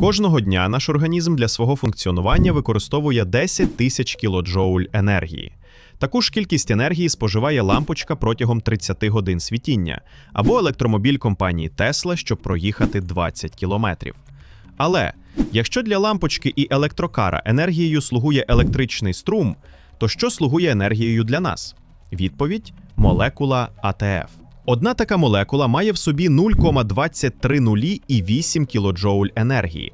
Кожного дня наш організм для свого функціонування використовує 10 тисяч кілоджоуль енергії. Таку ж кількість енергії споживає лампочка протягом 30 годин світіння або електромобіль компанії Tesla, щоб проїхати 20 кілометрів. Але якщо для лампочки і електрокара енергією слугує електричний струм, то що слугує енергією для нас? Відповідь молекула АТФ. Одна така молекула має в собі 0,2308 кілоджоуль енергії.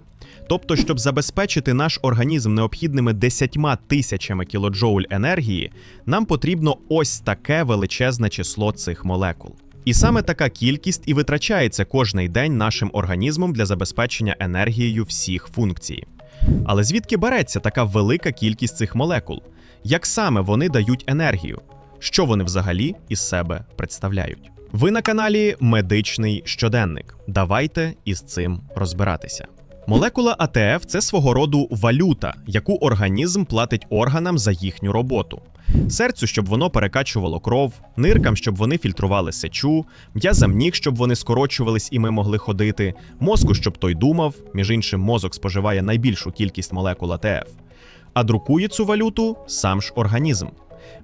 Тобто, щоб забезпечити наш організм необхідними 10 тисячами кілоджоуль енергії, нам потрібно ось таке величезне число цих молекул. І саме така кількість і витрачається кожний день нашим організмом для забезпечення енергією всіх функцій. Але звідки береться така велика кількість цих молекул? Як саме вони дають енергію? Що вони взагалі із себе представляють? Ви на каналі Медичний щоденник. Давайте із цим розбиратися. Молекула АТФ це свого роду валюта, яку організм платить органам за їхню роботу. Серцю, щоб воно перекачувало кров, ниркам, щоб вони фільтрували сечу, м'язам ніг, щоб вони скорочувались і ми могли ходити, мозку, щоб той думав, між іншим, мозок споживає найбільшу кількість молекул АТФ. А друкує цю валюту сам ж організм,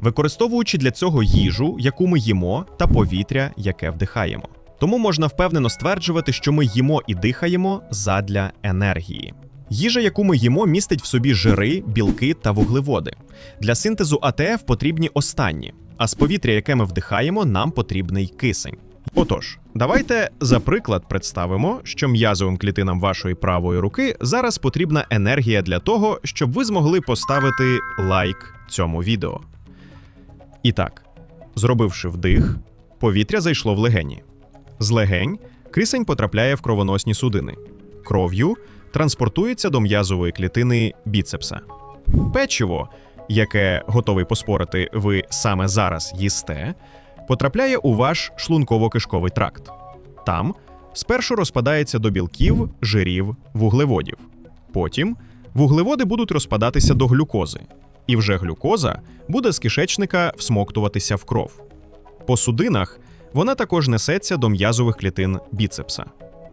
використовуючи для цього їжу, яку ми їмо, та повітря, яке вдихаємо. Тому можна впевнено стверджувати, що ми їмо і дихаємо задля енергії. Їжа, яку ми їмо, містить в собі жири, білки та вуглеводи. Для синтезу АТФ потрібні останні, а з повітря, яке ми вдихаємо, нам потрібний кисень. Отож, давайте за приклад представимо, що м'язовим клітинам вашої правої руки зараз потрібна енергія для того, щоб ви змогли поставити лайк цьому відео. І так, зробивши вдих, повітря зайшло в легені. З легень кисень потрапляє в кровоносні судини. Кров'ю транспортується до м'язової клітини біцепса. Печиво, яке готовий поспорити, ви саме зараз їсте, потрапляє у ваш шлунково-кишковий тракт. Там спершу розпадається до білків, жирів, вуглеводів. Потім вуглеводи будуть розпадатися до глюкози, і вже глюкоза буде з кишечника всмоктуватися в кров. По судинах вона також несеться до м'язових клітин біцепса.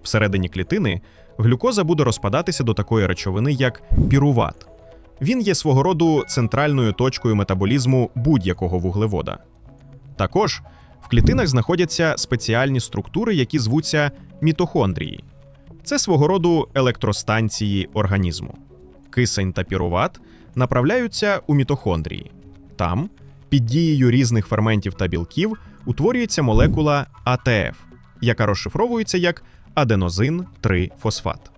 Всередині клітини глюкоза буде розпадатися до такої речовини, як піруват. Він є свого роду центральною точкою метаболізму будь-якого вуглевода. Також в клітинах знаходяться спеціальні структури, які звуться мітохондрії. Це свого роду електростанції організму. Кисень та піруват направляються у мітохондрії. Там, під дією різних ферментів та білків, утворюється молекула АТФ, яка розшифровується як аденозин 3 фосфат.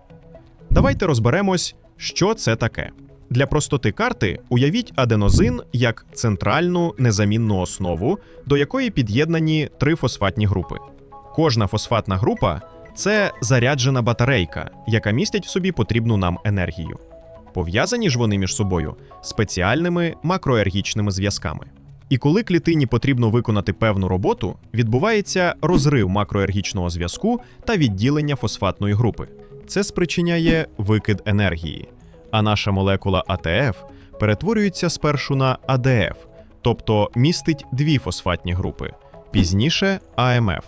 Давайте розберемось, що це таке. Для простоти карти уявіть аденозин як центральну незамінну основу, до якої під'єднані три фосфатні групи. Кожна фосфатна група це заряджена батарейка, яка містить в собі потрібну нам енергію. Пов'язані ж вони між собою спеціальними макроергічними зв'язками. І коли клітині потрібно виконати певну роботу, відбувається розрив макроергічного зв'язку та відділення фосфатної групи. Це спричиняє викид енергії. А наша молекула АТФ перетворюється спершу на АДФ, тобто містить дві фосфатні групи, пізніше АМФ,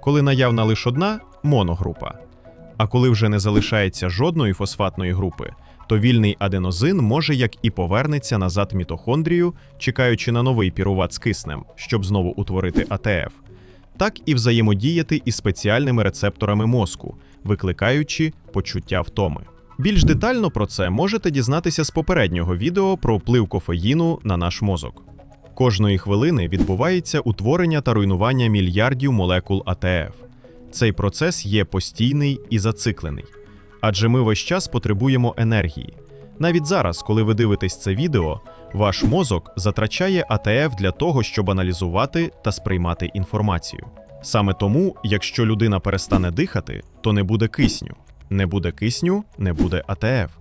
коли наявна лише одна моногрупа. А коли вже не залишається жодної фосфатної групи, то вільний аденозин може як і повернеться назад мітохондрію, чекаючи на новий піруват з киснем, щоб знову утворити АТФ, так і взаємодіяти із спеціальними рецепторами мозку, викликаючи почуття втоми. Більш детально про це можете дізнатися з попереднього відео про вплив кофеїну на наш мозок. Кожної хвилини відбувається утворення та руйнування мільярдів молекул АТФ. Цей процес є постійний і зациклений, адже ми весь час потребуємо енергії. Навіть зараз, коли ви дивитесь це відео, ваш мозок затрачає АТФ для того, щоб аналізувати та сприймати інформацію. Саме тому, якщо людина перестане дихати, то не буде кисню. Не буде кисню, не буде АТФ.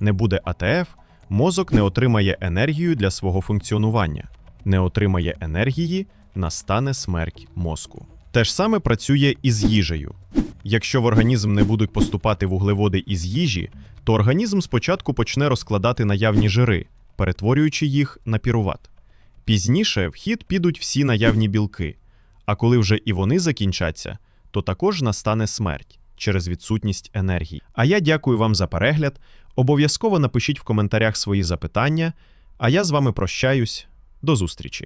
Не буде АТФ, мозок не отримає енергію для свого функціонування. Не отримає енергії, настане смерть мозку. Те ж саме працює і з їжею. Якщо в організм не будуть поступати вуглеводи із їжі, то організм спочатку почне розкладати наявні жири, перетворюючи їх на піруват. Пізніше в хід підуть всі наявні білки, а коли вже і вони закінчаться, то також настане смерть. через відсутність енергії. А я дякую вам за перегляд. Обов'язково напишіть в коментарях свої запитання. А я з вами прощаюсь. До зустрічі!